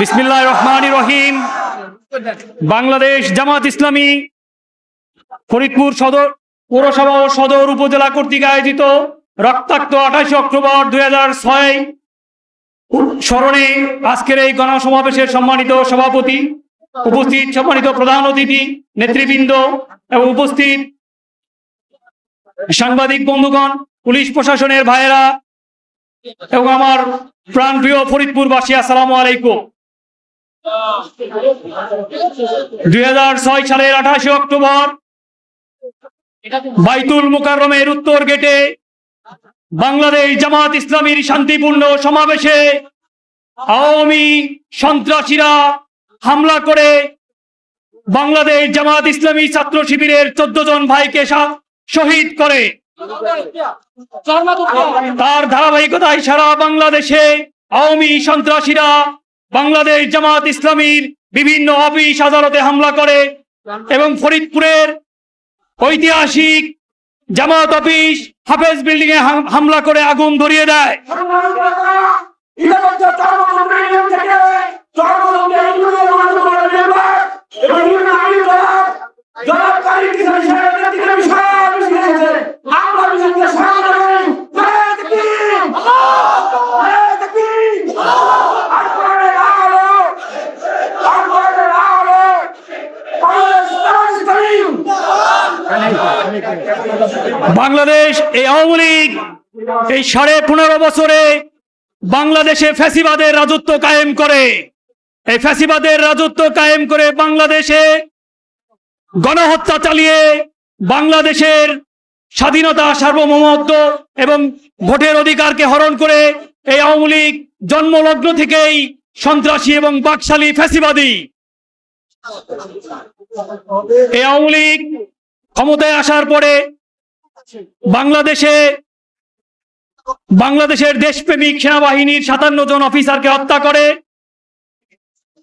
বিসমিল্লাহ রহমান রহিম। বাংলাদেশ জামাত ইসলামী ফরিদপুর সদর, পৌরসভা ও সদর উপজেলা কর্তৃক আয়োজিত রক্তাক্ত আঠাশে অক্টোবর দুই হাজার ছয় স্মরণে আজকের এই গণসমাবেশের সম্মানিত সভাপতি, উপস্থিত সম্মানিত প্রধান অতিথি, নেতৃবৃন্দ এবং উপস্থিত সাংবাদিক বন্ধুগণ, পুলিশ প্রশাসনের ভাইয়েরা এবং আমার প্রাণপ্রিয় ফরিদপুরবাসী, আসসালামু আলাইকুম। দুই হাজার ছয় সালের আঠাশে অক্টোবর বাইতুল মুকাররমের উত্তর গেটে বাংলাদেশ জামাত ইসলামীর শান্তিপূর্ণ সমাবেশে আওয়ামী সন্ত্রাসীরা হামলা করে বাংলাদেশ জামাত ইসলামী ছাত্র শিবিরের চোদ্দ জন ভাইকে শহীদ করে। তার ধারাবাহিকতায় সারা বাংলাদেশে আওয়ামী সন্ত্রাসীরা বাংলাদেশ জামাত ইসলামীর বিভিন্ন অফিস আদালতে হামলা করে এবং ফরিদপুরের ঐতিহাসিক জামাত অফিস হাফেজ বিল্ডিং এ হামলা করে আগুন ধরিয়ে দেয়। বাংলাদেশ, এই আওয়ামী লীগ, এই সাড়ে পনেরো বছরে বাংলাদেশে ফ্যাসিবাদের রাজত্ব কায়েম করে। এই ফ্যাসিবাদের রাজত্ব কায়েম করে বাংলাদেশে গণহত্যা চালিয়ে বাংলাদেশের স্বাধীনতা সার্বভৌমত্ব এবং ভোটের অধিকারকে হরণ করে এই আওয়ামী লীগ জন্মলগ্ন থেকেই সন্ত্রাসী এবং বাকশালী ফ্যাসিবাদী। এই আওয়ামী লীগ ক্ষমতায় আসার পরে বাংলাদেশে বাংলাদেশের দেশপ্রেমিক সেনাবাহিনীর সাতান্ন জন অফিসারকে হত্যা করে,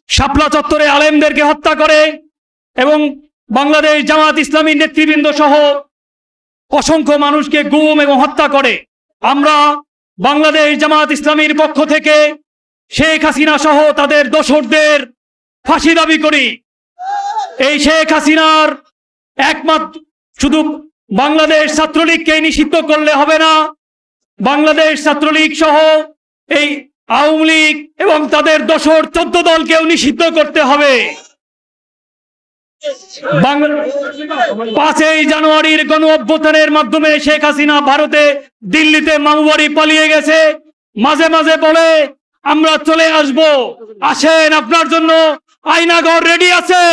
শাপলা চত্বরে আলেমদেরকে হত্যা করে এবং বাংলাদেশ জামাত ইসলামীর নেতৃবৃন্দ সহ অসংখ্য মানুষকে গুম এবং হত্যা করে। আমরা বাংলাদেশ জামাত ইসলামীর পক্ষ থেকে শেখ হাসিনা সহ তাদের দোসরদের ফাঁসি দাবি করি। এই শেখ হাসিনার একমাত্র শুধু বাংলাদেশ ছাত্রলীগকে নিষিদ্ধ করলে হবে না। বাংলাদেশ ছাত্রলীগ সহ এই আওয়ামী লীগ এবং তাদের দশর চোদ্দ দলকেও নিষিদ্ধ করতে হবে। পাঁচই জানুয়ারির গণ অভ্যুত্থানের মাধ্যমে শেখ হাসিনা ভারতে দিল্লিতে মামুবাড়ি পালিয়ে গেছে। মাঝে মাঝে বলে, আমরা চলে আসব। আসেন, আপনার জন্য আয়নাঘর রেডি আছে।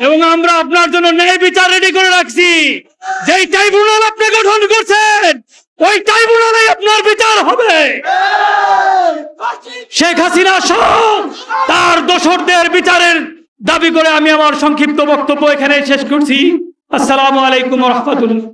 এবং আমরা আপনার জন্য ন্যায় বিচার রেডি করে রাখছি। যেই ট্রাইব্যুনাল আপনি গঠন করছেন, ওই ট্রাইব্যুনালে আপনার বিচার হবে। শেখ হাসিনা তার দোষরদের বিচারের দাবি করে আমি আমার সংক্ষিপ্ত বক্তব্য এখানে শেষ করছি। আসসালামু আলাইকুম রহমতুল্লাহ।